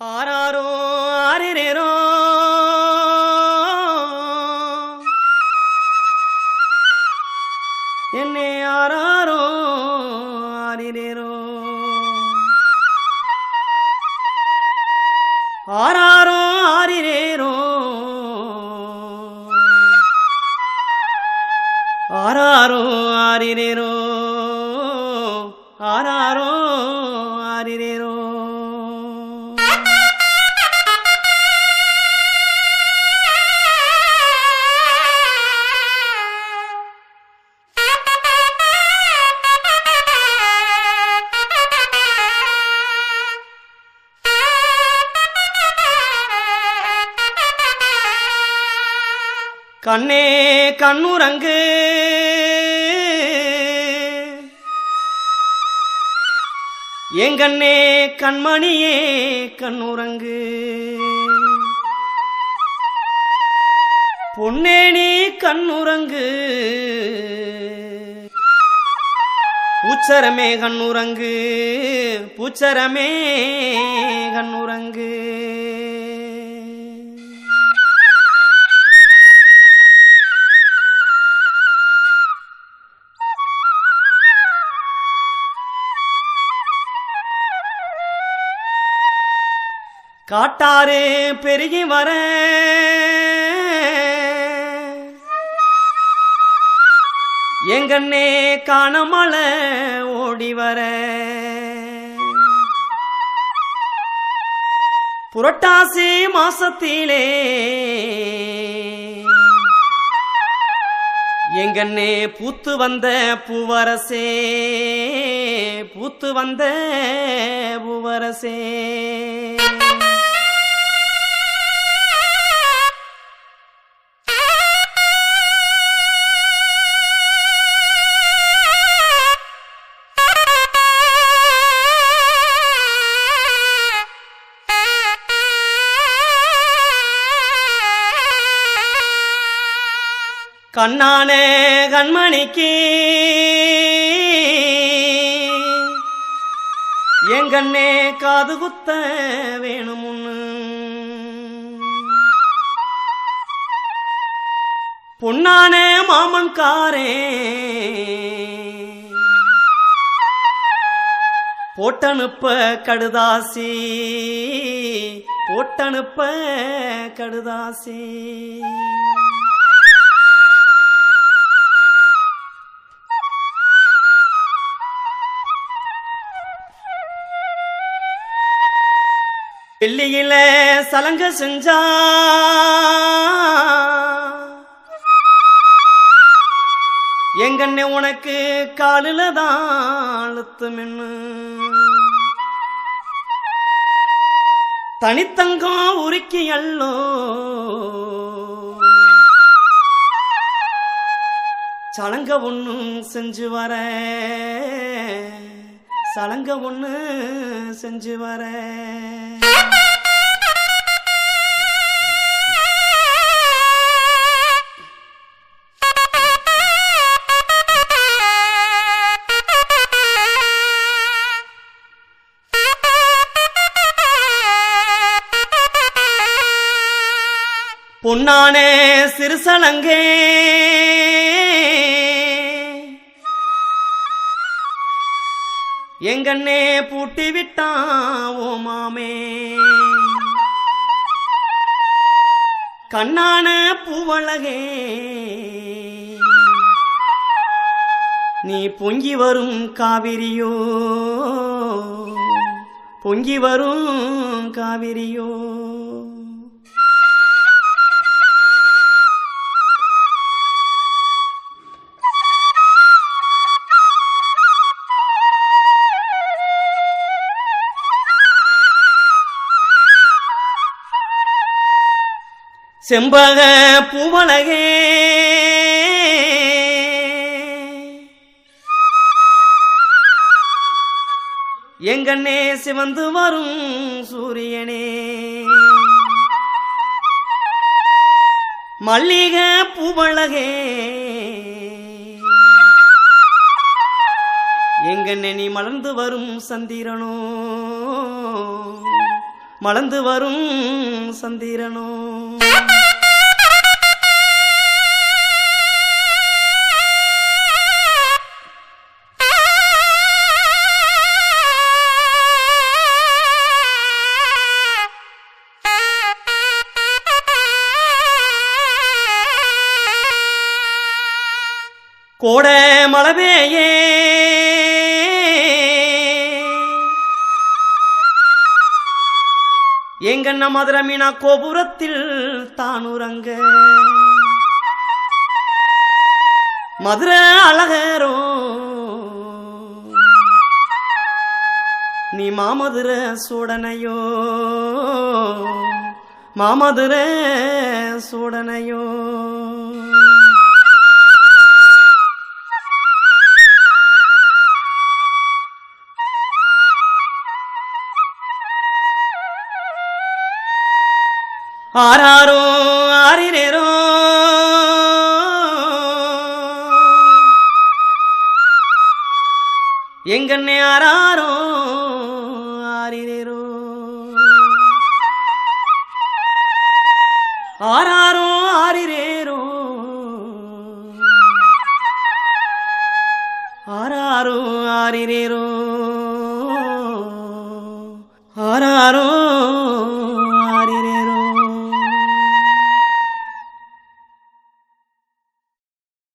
ஆராரோ ஆரிரேரோ. என்னை ஆராரோ ஆரிரேரோ. ஆராரோ ஆரிரேரோ. ஆராரோ ஆரிரேரோ. ஆராரோ கண்ணே கண்ணுரங்கு எங்கண்ணே கண்மணியே கண்ணுரங்கு பொன்னேனி கண்ணுரங்கு பூச்சரமே கண்ணுரங்கு பூச்சரமே கண்ணுரங்கு காட்டாரே பெருகி வர. எங்கண்ணே காணமல ஓடி வர. புரட்டாசி மாசத்திலே எங்கண்ணே பூத்து வந்த பூவரசே பூத்து வந்த பூவரசே. கண்ணானே கண்மணிக்கு. எங்கண்ணே காது குத்த வேணுமுன்னு. பொன்னானே மாமன் காரே. போட்டனுப்ப கடுதாசி. போட்டனுப்ப கடுதாசி. வெள்ளியில சலங்க செஞ்சா. எங்கண்ணே உனக்கு காலில தான் அழுத்து மின்னு தனித்தங்கம் உருக்கி அல்லோ சலங்க ஒண்ணும் செஞ்சு வர. சலங்க ஒண்ணு செஞ்சு வர. பொன்னானே சிறுசலங்கே. எங்கண்ணே பூட்டி விட்டான் ஓ மாமே. கண்ணான பூவழகே. நீ பொங்கி வரும் காவிரியோ. பொங்கி வரும் காவிரியோ. செம்பக பூவலகே எங்கண்ணே சிவந்து வரும் சூரியனே. மல்லிக பூவழகே. எங்கண்ணே நீ மலர்ந்து வரும் சந்திரனோ. மலர்ந்து வரும் சந்திரனோ. கோட மலவேயே எங்கண்ண மதுர மீனா கோபுரத்தில் உறங்க மதுர அழகரோ. நீ மாமதுர சூடனையோ. மாமதுர சூடனையோ. ஆராரோ ஆறிரோ எங்கண்ணே ஆராரோ ஆறிரோ ஆராரோ ஆறிரேரோ ஆராரோ ஆறிரேரோ ஆராரோ